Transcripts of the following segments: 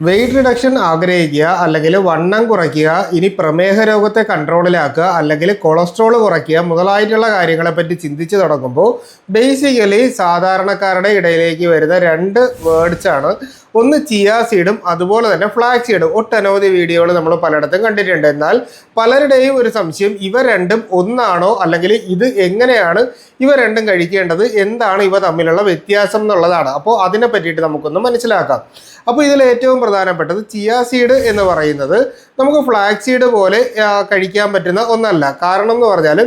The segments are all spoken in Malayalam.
വെയിറ്റ് റിഡക്ഷൻ ആഗ്രഹിക്കുക അല്ലെങ്കിൽ വണ്ണം കുറയ്ക്കുക ഇനി പ്രമേഹ രോഗത്തെ കൺട്രോളിലാക്കുക അല്ലെങ്കിൽ കൊളസ്ട്രോൾ കുറയ്ക്കുക മുതലായിട്ടുള്ള കാര്യങ്ങളെപ്പറ്റി ചിന്തിച്ചു തുടങ്ങുമ്പോൾ ബേസിക്കലി സാധാരണക്കാരുടെ ഇടയിലേക്ക് വരുന്ന രണ്ട് വേർഡ്സാണ് ഒന്ന് ചിയ സീഡും അതുപോലെ തന്നെ ഫ്ലാക്സ് സീഡും ഒട്ടനവധി വീഡിയോകൾ നമ്മൾ പലയിടത്തും കണ്ടിട്ടുണ്ട്. എന്നാൽ പലരുടെയും ഒരു സംശയം ഇവ രണ്ടും ഒന്നാണോ അല്ലെങ്കിൽ ഇത് എങ്ങനെയാണ് ഇവ രണ്ടും കഴിക്കേണ്ടത് എന്താണ് ഇവ തമ്മിലുള്ള വ്യത്യാസം എന്നുള്ളതാണ്. അപ്പോൾ അതിനെ പറ്റിയിട്ട് നമുക്കൊന്ന് മനസ്സിലാക്കാം. അപ്പോൾ ഇതിൽ ഏറ്റവും പ്രധാനപ്പെട്ടത് ചിയാസീഡ് എന്ന് പറയുന്നത് നമുക്ക് ഫ്ലാക്സ് സീഡ് പോലെ കഴിക്കാൻ പറ്റുന്ന ഒന്നല്ല. കാരണം എന്ന് പറഞ്ഞാൽ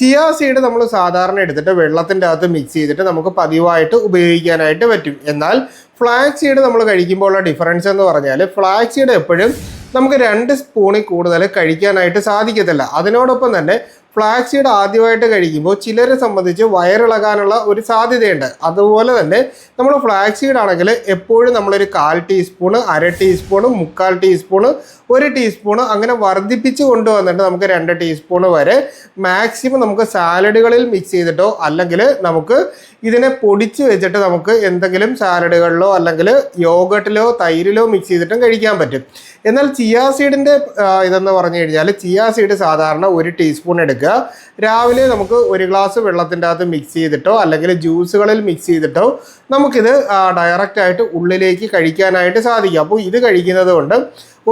ചിയാ സീഡ് നമ്മൾ സാധാരണ എടുത്തിട്ട് വെള്ളത്തിന്റെ അകത്ത് മിക്സ് ചെയ്തിട്ട് നമുക്ക് പതിവായിട്ട് ഉപയോഗിക്കാനായിട്ട് പറ്റും. എന്നാൽ ഫ്ലാക്സ് സീഡ് നമ്മൾ കഴിക്കുമ്പോൾ ഉള്ള ഡിഫറൻസ് എന്ന് പറഞ്ഞാൽ ഫ്ലാക്സ് സീഡ് എപ്പോഴും നമുക്ക് രണ്ട് സ്പൂണിൽ കൂടുതൽ കഴിക്കാനായിട്ട് സാധിക്കത്തില്ല. അതിനോടൊപ്പം തന്നെ ഫ്ലാക്സ് സീഡ് ആദ്യമായിട്ട് കഴിക്കുമ്പോൾ ചിലരെ സംബന്ധിച്ച് വയറിളകാനുള്ള ഒരു സാധ്യതയുണ്ട്. അതുപോലെ തന്നെ നമ്മൾ ഫ്ലാക്സ് സീഡ് ആണെങ്കിൽ എപ്പോഴും നമ്മളൊരു കാൽ ടീസ്പൂണ് അര ടീസ്പൂണ് മുക്കാൽ ടീസ്പൂണ് ഒരു ടീസ്പൂണ് അങ്ങനെ വർദ്ധിപ്പിച്ച് കൊണ്ടുവന്നിട്ട് നമുക്ക് രണ്ട് ടീസ്പൂണ് വരെ മാക്സിമം നമുക്ക് സാലഡുകളിൽ മിക്സ് ചെയ്തിട്ടോ അല്ലെങ്കിൽ നമുക്ക് ഇതിനെ പൊടിച്ച് വെച്ചിട്ട് നമുക്ക് എന്തെങ്കിലും സാലഡുകളിലോ അല്ലെങ്കിൽ യോഗട്ടിലോ തൈരിലോ മിക്സ് ചെയ്തിട്ടും കഴിക്കാൻ പറ്റും. എന്നാൽ ചിയാ സീഡിന്റെ ഇതെന്ന് പറഞ്ഞു കഴിഞ്ഞാൽ ചിയാ സീഡ് സാധാരണ ഒരു ടീസ്പൂൺ എടുക്കുക. രാവിലെ നമുക്ക് ഒരു ഗ്ലാസ് വെള്ളത്തിന്റെ അകത്ത് മിക്സ് ചെയ്തിട്ടോ അല്ലെങ്കിൽ ജ്യൂസുകളിൽ മിക്സ് ചെയ്തിട്ടോ നമുക്കിത് ഡയറക്റ്റ് ആയിട്ട് ഉള്ളിലേക്ക് കഴിക്കാനായിട്ട് സാധിക്കും. അപ്പോൾ ഇത് കഴിക്കുന്നത് കൊണ്ട്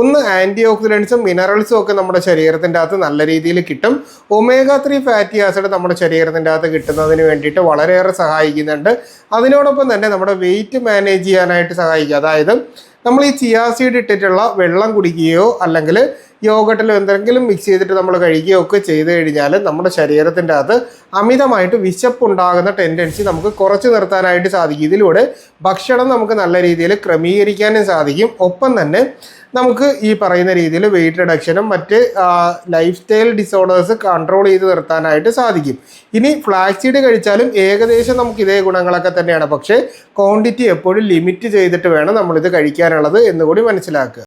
ഒന്ന് ആന്റി ഓക്സിഡൻസും മിനറൽസും ഒക്കെ നമ്മുടെ ശരീരത്തിന്റെ അകത്ത് നല്ല രീതിയിൽ കിട്ടും. ഒമേഗ ത്രീ ഫാറ്റി ആസിഡ് നമ്മുടെ ശരീരത്തിന്റെ അകത്ത് കിട്ടുന്നതിന് വേണ്ടിയിട്ട് വളരെയേറെ സഹായിക്കുന്നുണ്ട്. അതിനോടൊപ്പം തന്നെ നമ്മുടെ വെയിറ്റ് മാനേജ് ചെയ്യാനായിട്ട് സഹായിക്കും. അതായത് നമ്മൾ ഈ ചിയാ സീഡ് ഇട്ടിട്ടുള്ള വെള്ളം കുടിക്കുകയോ അല്ലെങ്കിൽ യോഗട്ടിലോ എന്തെങ്കിലും മിക്സ് ചെയ്തിട്ട് നമ്മൾ കഴിക്കുകയോ ഒക്കെ ചെയ്ത് കഴിഞ്ഞാൽ നമ്മുടെ ശരീരത്തിന്റെ അത് അമിതമായിട്ട് വിശപ്പുണ്ടാകുന്ന ടെൻഡൻസി നമുക്ക് കുറച്ച് നിർത്താനായിട്ട് സാധിക്കും. ഇതിലൂടെ ഭക്ഷണം നമുക്ക് നല്ല രീതിയിൽ ക്രമീകരിക്കാനും സാധിക്കും. ഒപ്പം തന്നെ നമുക്ക് ഈ പറയുന്ന രീതിയിൽ വെയിറ്റ് റിഡക്ഷനും മറ്റ് ലൈഫ് സ്റ്റൈൽ ഡിസോർഡേഴ്സ് കൺട്രോൾ ചെയ്ത് നിർത്താനായിട്ട് സാധിക്കും. ഇനി ഫ്ലാക്സീഡ് കഴിച്ചാലും ഏകദേശം നമുക്ക് ഇതേ ഗുണങ്ങളൊക്കെ തന്നെയാണ്. പക്ഷേ ക്വാണ്ടിറ്റി എപ്പോഴും ലിമിറ്റ് ചെയ്തിട്ട് വേണം നമ്മളിത് കഴിക്കാനുള്ളത് എന്നുകൂടി മനസ്സിലാക്കുക.